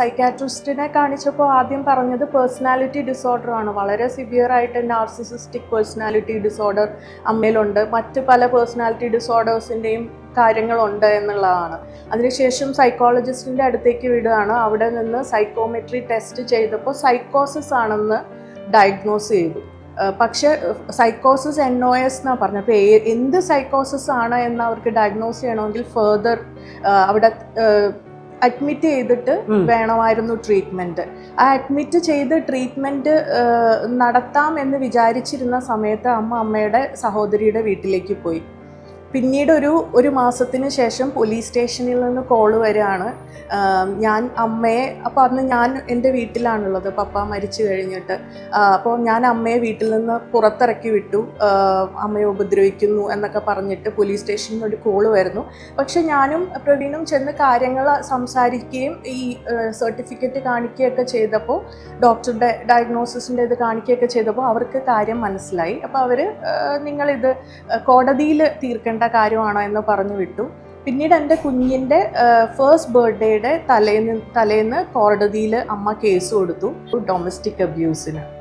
സൈക്കാട്രിസ്റ്റിനെ കാണിച്ചപ്പോൾ ആദ്യം പറഞ്ഞത് പേഴ്സണാലിറ്റി ഡിസോർഡർ ആണ്. വളരെ സിവിയർ ആയിട്ട് നാർസിസിസ്റ്റിക് പേഴ്സണാലിറ്റി ഡിസോർഡർ അമ്മയിലുണ്ട്. മറ്റ് പല പേഴ്സണാലിറ്റി ഡിസോർഡേഴ്സിന്റെയും കാര്യങ്ങളുണ്ട് എന്നുള്ളതാണ്. അതിനുശേഷം സൈക്കോളജിസ്റ്റിന്റെ അടുത്തേക്ക് വിടുകയാണ്. അവിടെ നിന്ന് സൈക്കോമെട്രി ടെസ്റ്റ് ചെയ്തപ്പോൾ സൈക്കോസിസ് ആണെന്ന് ഡയഗ്നോസ് ചെയ്തു. പക്ഷേ സൈക്കോസിസ് എൻ ഒ എസ് എന്നാണ് പറഞ്ഞത്. അപ്പോൾ എന്ത് സൈക്കോസിസ് ആണ് എന്ന് അവർക്ക് ഡയഗ്നോസ് ചെയ്യണമെങ്കിൽ ഫേർദർ അവിടെ അഡ്മിറ്റ് ചെയ്തിട്ട് വേണമായിരുന്നു ട്രീറ്റ്മെന്റ് ആ അഡ്മിറ്റ് ചെയ്ത് ട്രീറ്റ്മെന്റ് നടത്താം എന്ന് വിചാരിച്ചിരുന്ന സമയത്ത് അമ്മ അമ്മയുടെ സഹോദരിയുടെ വീട്ടിലേക്ക് പോയി. പിന്നീട് ഒരു ഒരു മാസത്തിന് ശേഷം പോലീസ് സ്റ്റേഷനിൽ നിന്ന് കോൾ വരികയാണ്. ഞാൻ അമ്മയെ അപ്പോൾ അന്ന് ഞാൻ എന്റെ വീട്ടിലാണുള്ളത് പപ്പ മരിച്ചു കഴിഞ്ഞിട്ട്. അപ്പോൾ ഞാൻ അമ്മയെ വീട്ടിൽ നിന്ന് പുറത്തിറക്കി വിട്ടു. അമ്മയെ ഉപദ്രവിക്കുന്നു എന്നൊക്കെ പറഞ്ഞിട്ട് പോലീസ് സ്റ്റേഷനിൽ ഒരു കോൾ വരുന്നു. പക്ഷേ ഞാനും പ്രവീണും ചെന്ന് കാര്യങ്ങൾ സംസാരിക്കുകയും ഈ സർട്ടിഫിക്കറ്റ് കാണിക്കുകയൊക്കെ ചെയ്തപ്പോൾ ഡോക്ടറുടെ ഡയഗ്നോസിസിന്റെ ഇത് കാണിക്കുകയൊക്കെ ചെയ്തപ്പോൾ അവർക്ക് കാര്യം മനസ്സിലായി. അപ്പോൾ അവർ നിങ്ങളിത് കോടതിയിൽ തീർക്കേണ്ട കാര്യമാണോ എന്ന് പറഞ്ഞു വിട്ടു. പിന്നീട് എന്റെ കുഞ്ഞിന്റെ ഫേസ്റ്റ് ബർത്ത്ഡേയുടെ തലേന്ന് തലേന്ന് കോടതിയിൽ അമ്മ കേസ് കൊടുത്തു. ഡൊമസ്റ്റിക് അബ്യൂസിന്